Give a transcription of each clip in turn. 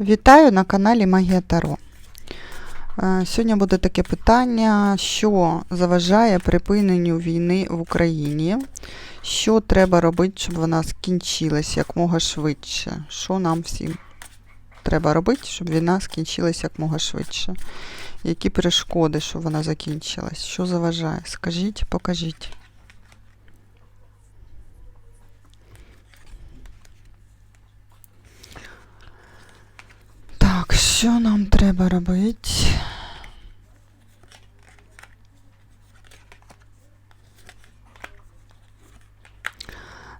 Вітаю на каналі Магія Таро. Е, Сьогодні буде таке питання, що заважає припиненню війни в Україні, що треба робити, щоб вона скінчилась якмога швидше. Що нам всім треба робити, щоб війна скінчилась якмога швидше? Які перешкоди, щоб вона закінчилась? Що заважає? Скажіть, покажіть. Так, що нам треба робити?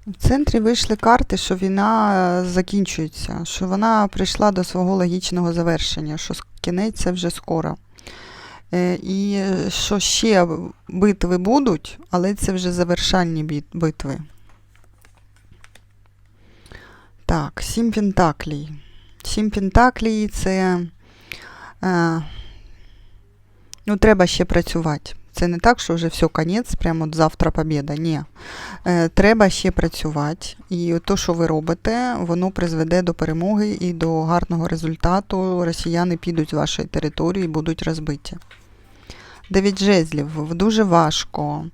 В центрі вийшли карти, що війна закінчується, що вона прийшла до свого логічного завершення, що кінець це вже скоро. Е, І що ще битви будуть, але це вже завершальні битви. Так, сім пентаклей. Сім пентаклей це. Е, ну, треба ще працювати. Це не так, що вже все, конець, прямо от завтра побіда. Ні. Е, треба ще працювати. І то, що ви робите, воно призведе до перемоги і до гарного результату. Росіяни підуть з вашої території і будуть розбиті. Дев'ять жезлів, дуже важко,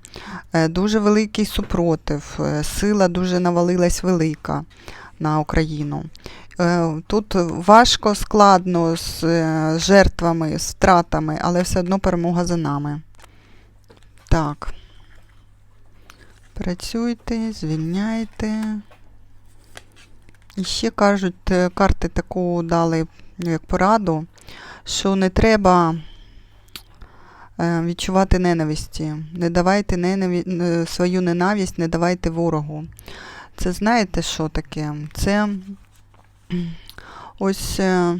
е, дуже великий супротив, е, сила дуже навалилась велика на Україну. Е, Тут важко, складно з е, жертвами, з втратами, але все одно перемога за нами. Так. Працюйте, звільняйте. І ще кажуть, е, карти таку дали ну, як пораду, що не треба відчувати ненависті. Не давайте ненаві... свою ненависть, не давайте ворогу. Це знаєте, що таке? Це ось е,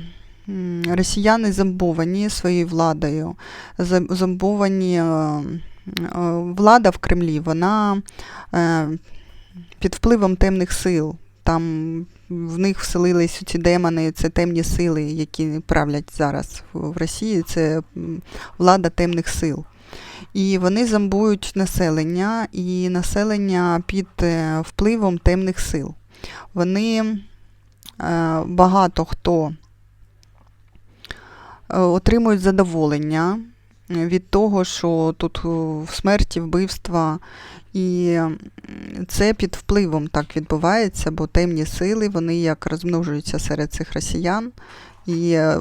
росіяни зомбовані своєю владою, зомбовані. е, е, Влада в Кремлі, вона під впливом темних сил. Там в них вселились ці демони, це темні сили, які правлять зараз в Росії. Це влада темних сил. І вони зомбують населення, і населення під впливом темних сил. Вони багато хто е, отримують задоволення е, від того, що тут е, в смерті, вбивства, і це під впливом так відбувається, бо темні сили, вони як розмножуються серед цих росіян. І е,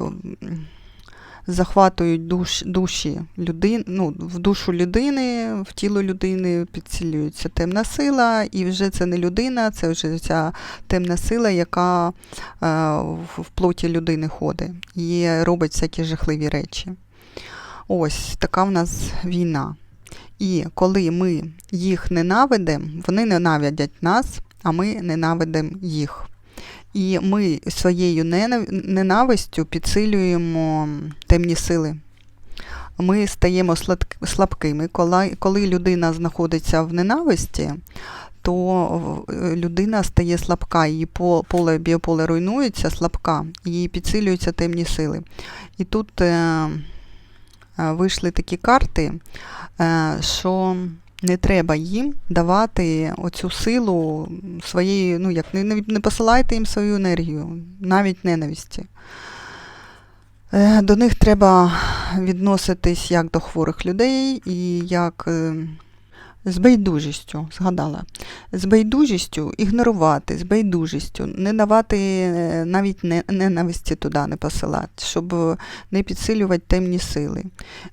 захватують душ, душі людини, ну, в душу людини, в тіло людини підцілюється темна сила, і вже це не людина, це вже ця темна сила, яка е, в плоті людини ходить і робить всякі жахливі речі. Ось така в нас війна. І коли ми їх ненавидимо, вони ненавидять нас, а ми ненавидимо їх. І ми своєю ненавистю підсилюємо темні сили. Ми стаємо слабкими. Коли, людина знаходиться в ненависті, то е, людина стає слабка, її поле, біополе руйнується, слабка, і підсилюються темні сили. І тут е, е, вийшли такі карти, що не треба їм давати оцю силу своєї, ну як не, не, посилайте їм свою енергію, навіть ненависті. Е, До них треба відноситись як до хворих людей і як е, з байдужістю, згадала. З байдужістю ігнорувати, з байдужістю, не давати е, навіть не- ненависті туди не посилати, щоб е, не підсилювати темні сили,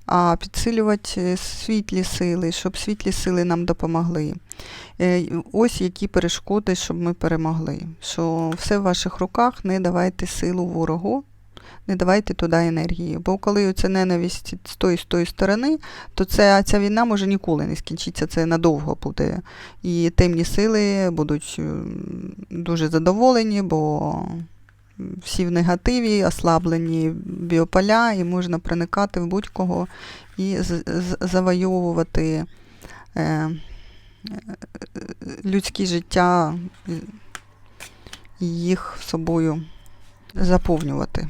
а підсилювати е, світлі сили, щоб світлі сили нам допомогли. Ось які перешкоди, щоб ми перемогли. Що все в ваших руках, не давайте силу ворогу, не давайте туди енергії. Бо коли це ненависть з тої з тої сторони, то це, ця війна може ніколи не скінчитися, це надовго буде. І темні сили будуть дуже задоволені, бо всі в негативі, ослаблені біополя, і можна проникати в будь-кого і завойовувати е, е, людське життя їх собою заповнювати.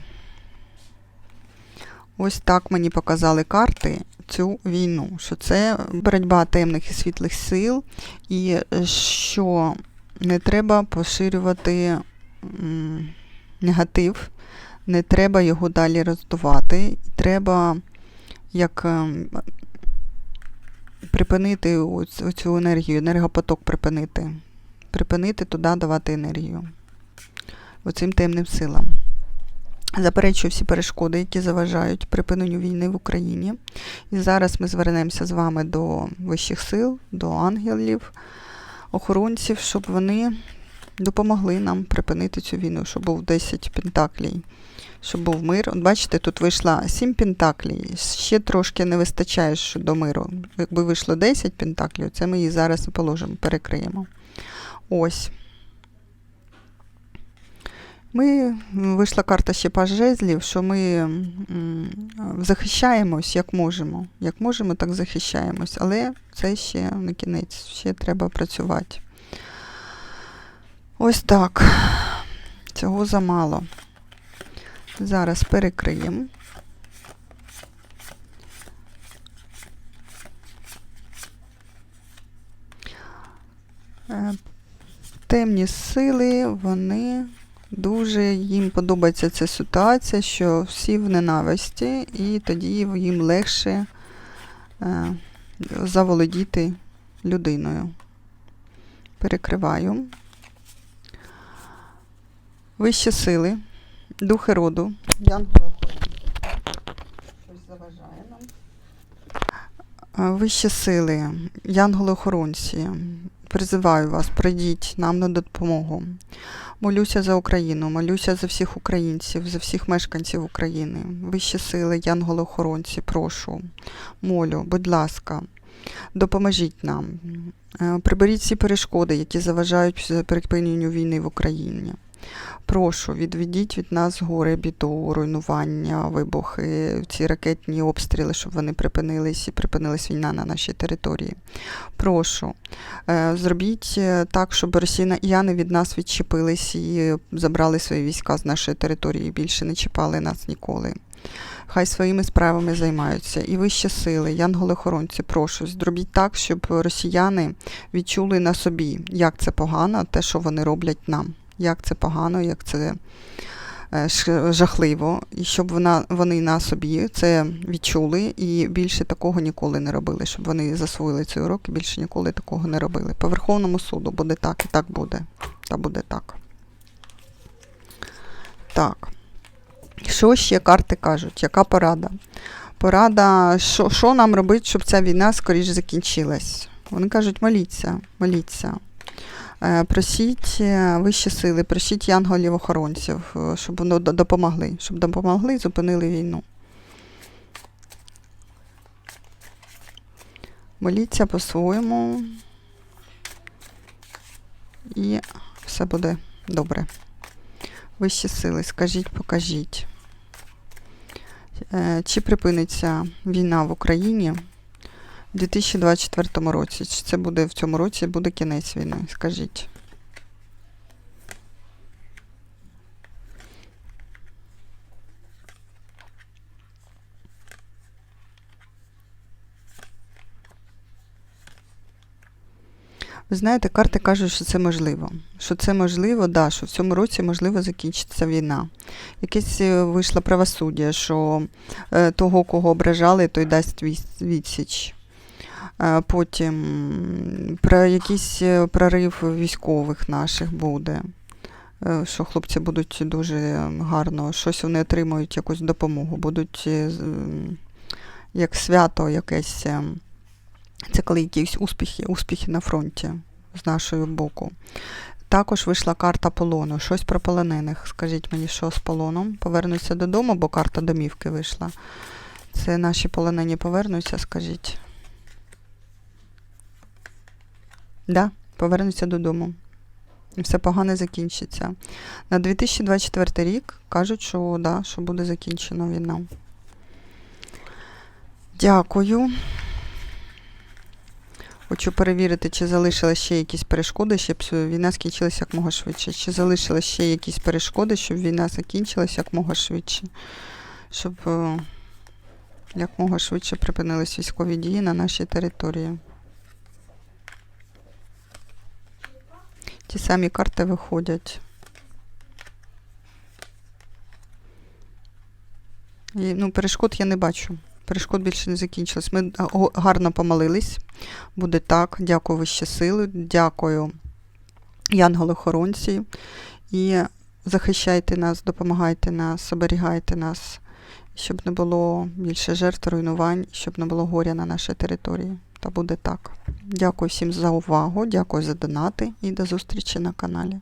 Ось так мені показали карти цю війну, що це боротьба темних і світлих сил, і е, що не треба поширювати негатив не треба його далі роздувати. Треба як ем, припинити оцю енергію, енергопоток припинити. Припинити туди давати енергію. Оцим темним силам. Заперечую всі перешкоди, які заважають припиненню війни в Україні. І зараз ми звернемося з вами до вищих сил, до ангелів, охоронців, щоб вони допомогли нам припинити цю війну, щоб був 10 пентаклей, щоб був мир. От бачите, тут вийшла 7 пентаклей, ще трошки не вистачає до миру. Якби вийшло 10 пентаклів, це ми її зараз і положимо, перекриємо. Ось. Ми вийшла карта ще паж жезлів, що ми захищаємось як можемо. Як можемо, так захищаємось. Але це ще не кінець, ще треба працювати. Ось так. Цього замало. Зараз перекриємо. Е, Темні сили, вони дуже їм подобається ця ситуація, що всі в ненависті, і тоді їм легше е, заволодіти людиною. Перекриваю. Вищі сили, духи роду. Янголи Щось заважає нам. Е, Вищі сили, янголи-охоронці, призиваю вас, прийдіть нам на допомогу. Молюся за Україну, молюся за всіх українців, за всіх мешканців України. Вищі сили, янголи-охоронці, прошу, молю, будь ласка, допоможіть нам. Е, Приберіть всі перешкоди, які заважають припиненню війни в Україні. Прошу, відведіть від нас горе, біду, руйнування, вибухи, ці ракетні обстріли, щоб вони припинились і припинилась війна на нашій території. Прошу, е, зробіть е, так, щоб росіяни від нас відчепились і забрали свої війська з нашої території, більше не чіпали нас ніколи. Хай своїми справами займаються. І вищі сили, янголи-охоронці, прошу, зробіть так, щоб росіяни відчули на собі, як це погано, те, що вони роблять нам як це погано, як це е, жахливо, і щоб вона, вони на собі це відчули і більше такого ніколи не робили, щоб вони засвоїли цей урок і більше ніколи такого не робили. По Верховному суду буде так і так буде. Та буде так. Так. Що ще карти кажуть? Яка порада? Порада, що, що нам робити, щоб ця війна скоріш закінчилась? Вони кажуть, моліться, моліться. Е, Просіть е, вищі сили, просіть янголів-охоронців, е, щоб д- допомогли, щоб допомогли зупинили війну. Моліться по-своєму. І все буде добре. Вищі сили, скажіть, покажіть. Чи припиниться війна в Україні у 2024 році? Чи це буде в цьому році буде кінець війни? Скажіть. Ви знаєте, карти кажуть, що це можливо. Що це можливо, да, що в цьому році можливо закінчиться війна. Якесь е, вийшло правосуддя, що е, того, кого ображали, той дасть відсіч. Потім про якийсь е, прорив військових наших буде. Е, Що хлопці будуть дуже гарно, щось вони отримують якусь допомогу, будуть е, як свято якесь. е, Це якісь успіхи, успіхи на фронті з нашого боку. Також вийшла карта полону. Щось про полонених. Скажіть мені, що з полоном? Повернуться додому, бо карта домівки вийшла. Це наші полонені повернуться, скажіть. Да, повернуться додому. Все погано закінчиться. На 2024 рік кажуть, що, да, що буде закінчена війна. Дякую. Хочу перевірити, чи залишилися ще якісь перешкоди, щоб війна скінчилася як мога швидше. Чи залишилися ще якісь перешкоди, щоб війна закінчилася як мога швидше. Щоб е, швидше припинились військові дії на нашій території. Ті самі карти виходять. І, ну, перешкод я не бачу. Перешкод більше не закінчилось. Ми гарно помолились. Буде так. Дякую вище сили. Дякую, янголи-хоронці. І захищайте нас, допомагайте нас, оберігайте нас, щоб не було більше жертв, руйнувань, щоб не було горя на нашій території. Та буде так. Дякую всім за увагу, дякую за донати і до зустрічі на каналі.